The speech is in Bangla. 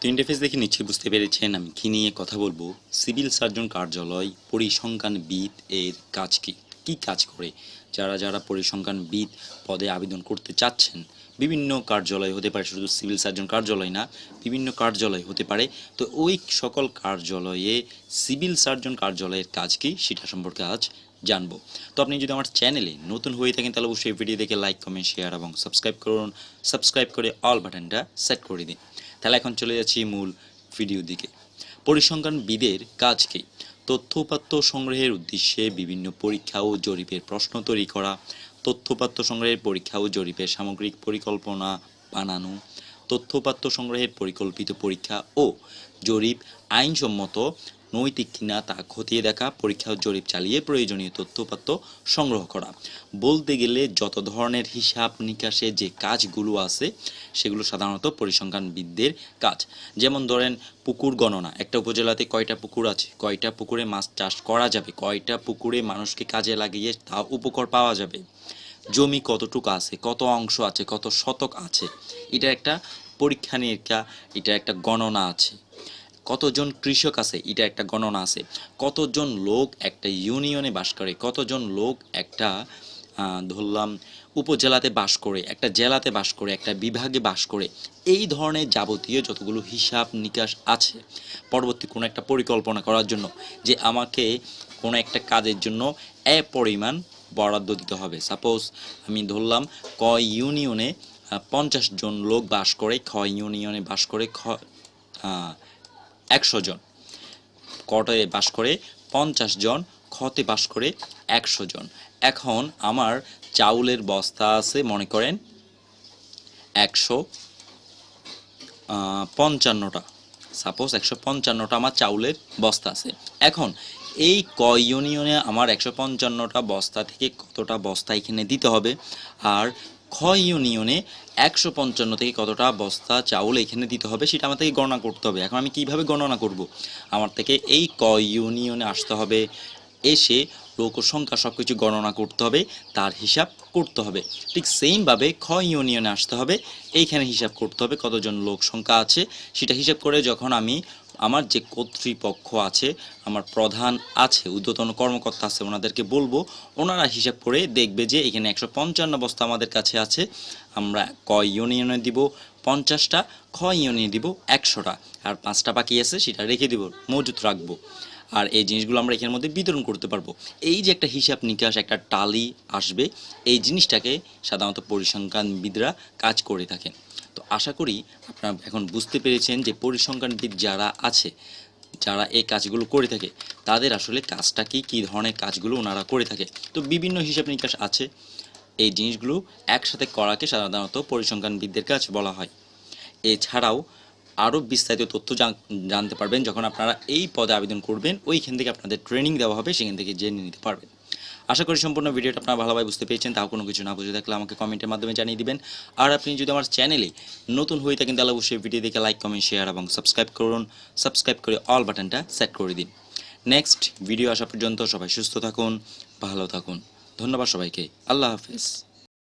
তো ইন্টারফেস দেখে নিশ্চয়ই বুঝতে পেরেছেন আমি কী নিয়ে কথা বলব। সিভিল সার্জন কার্যালয় পরিসংখ্যানবিদ এর কাজ কি? কি কাজ করে? যারা যারা পরিসংখ্যানবিদ পদে আবেদন করতে চাচ্ছেন, বিভিন্ন কার্যালয় হতে পারে, শুধু সিভিল সার্জন কার্যালয় না, বিভিন্ন কার্যালয় হতে পারে। তো ওই সকল কার্যালয়ে সিভিল সার্জন কার্যালয়ের কাজ কি? সেটা সম্পর্কে আজ জানব। তো আপনি যদি আমার চ্যানেলে নতুন হয়ে থাকেন, তাহলে অবশ্যই ভিডিও দেখে লাইক কমেন্ট শেয়ার এবং সাবস্ক্রাইব করুন। সাবস্ক্রাইব করে অল বাটনটা সেট করে দিন। তাহলে এখন চলে যাচ্ছি মূল ভিডিও দিকে। পরিসংখ্যানবিদের কাজ কি? তথ্যপাত্য সংগ্রহের উদ্দেশ্যে বিভিন্ন পরীক্ষা ও জরিপের প্রশ্ন তৈরি করা তথ্যপাত্য সংগ্রহের পরীক্ষা ও জরিপের সামগ্রিক পরিকল্পনা বানানো তথ্যপাত্য সংগ্রহের পরিকল্পিত পরীক্ষা ও জরিপ আইনসম্মত নৈতিক কিনা তা খতিয়ে দেখা পরীক্ষা জরিপ চালিয়ে প্রয়োজনীয় তথ্যপাত্য সংগ্রহ করা। বলতে গেলে যত ধরনের হিসাব নিকাশে যে কাজগুলো আছে, সেগুলো সাধারণত পরিসংখ্যানবিদদের কাজ। যেমন ধরেন, পুকুর গণনা। একটা উপজেলাতে কয়টা পুকুর আছে? কয়টা পুকুরে মাছ চাষ করা যাবে? কয়টা পুকুরে মানুষকে কাজে লাগিয়ে তা উপকর পাওয়া যাবে? জমি কতটুকু আছে? কত অংশ আছে? কত শতক আছে? এটা একটা পরীক্ষা নিরীক্ষা এটা একটা গণনা আছে। কতজন কৃষক আছে, এটা একটা গণনা আছে। কতজন লোক একটা ইউনিয়নে বাস করে, কতজন লোক একটা ধরলাম, উপজেলাতে বাস করে, একটা জেলাতে বাস করে, একটা বিভাগে বাস করে, এই ধরনের যাবতীয় যতগুলো হিসাব নিকাশ আছে, পরবর্তী কোনো একটা পরিকল্পনা করার জন্য, যে আমাকে কোনো একটা কাজের জন্য এ পরিমাণ বরাদ্দ দিতে হবে। সাপোজ আমি ধরলাম, ক ইউনিয়নে পঞ্চাশ জন লোক বাস করে, খ ইউনিয়নে বাস করে, খ একশো জন। কটে বাস করে পঞ্চাশ জন খতে বাস করে একশো জন। এখন আমার চাউলের বস্তা আছে, মনে করেন, একশো পঞ্চান্নটা। সাপোজ একশো পঞ্চান্নটা আমার চাউলের বস্তা আছে। এখন এই ক ইউনিয়নে আমার একশো পঞ্চান্নটা বস্তা থেকে কতটা বস্তা এখানে দিতে হবে? আর খ ইউনিয়নে একশো পঞ্চান্ন থেকে কতটা বস্তা চাউল এখানে দিতে হবে সেটা আমার থেকে গণনা করতে হবে। এখন আমি কীভাবে গণনা করব? আমার থেকে এই ক ইউনিয়নে আসতে হবে, এসে লোক সংখ্যা সব কিছু গণনা করতে হবে, তার হিসাব করতে হবে। ঠিক সেমভাবে খ ইউনিয়নে আসতে হবে, এইখানে হিসাব করতে হবে কতজন লোক সংখ্যা আছে, সেটা হিসাব করে যখন আমি আমার যে কর্তৃপক্ষ আছে, আমার প্রধান আছে, ঊর্ধ্বতন কর্মকর্তা আছে, ওনাদেরকে বলব, ওনারা হিসাব করে দেখবে যে এখানে একশো পঞ্চান্ন বস্তা আমাদের কাছে আছে। আমরা ক ইউনিয়নে দিব? পঞ্চাশটা। খ ইউনিয়নে দিব? একশোটা। আর পাঁচটা বাকি আছে, সেটা রেখে দিব, মজুত রাখব। আর এই জিনিসগুলো আমরা এখানের মধ্যে বিতরণ করতে পারব। এই যে একটা হিসাব নিকাশ, একটা টালি আসবে, এই জিনিসটাকে সাধারণত পরিসংখ্যানবিদরা কাজ করে থাকেন। তো আশা করি আপনারা এখন বুঝতে পেরেছেন যে পরিসংখ্যানবিদ যারা আছে, যারা এই কাজগুলো করে থাকে, তাদের আসলে কাজটা কি কী ধরনের কাজগুলো ওনারা করে থাকে। তো বিভিন্ন হিসাব নিকাশ আছে, এই জিনিসগুলো একসাথে করাকে সাধারণত পরিসংখ্যানবিদদের কাজ বলা হয়। এছাড়াও আরও বিস্তারিত তথ্য জান- জানতে পারবেন যখন আপনারা এই পদে আবেদন করবেন, ওইখান থেকে আপনাদের ট্রেনিং দেওয়া হবে, সেখান থেকে জেনে নিতে পারবেন। আশা করি সম্পূর্ণ ভিডিওটা আপনারা ভালোভাবে বুঝতে পেরেছেন, তাও কোনো কিছু না বুঝে থাকলে আমাকে কমেন্টের মাধ্যমে জানিয়ে দিবেন। আর আপনি যদি আমার চ্যানেলে নতুন হয়ে থাকেন, তাহলে অবশ্যই ভিডিও দেখে লাইক কমেন্ট শেয়ার এবং সাবস্ক্রাইব করুন। সাবস্ক্রাইব করে অল বাটনটা সেট করে দিন। নেক্সট ভিডিও আসা পর্যন্ত সবাই সুস্থ থাকুন, ভালো থাকুন। ধন্যবাদ সবাইকে। আল্লাহ হাফেজ।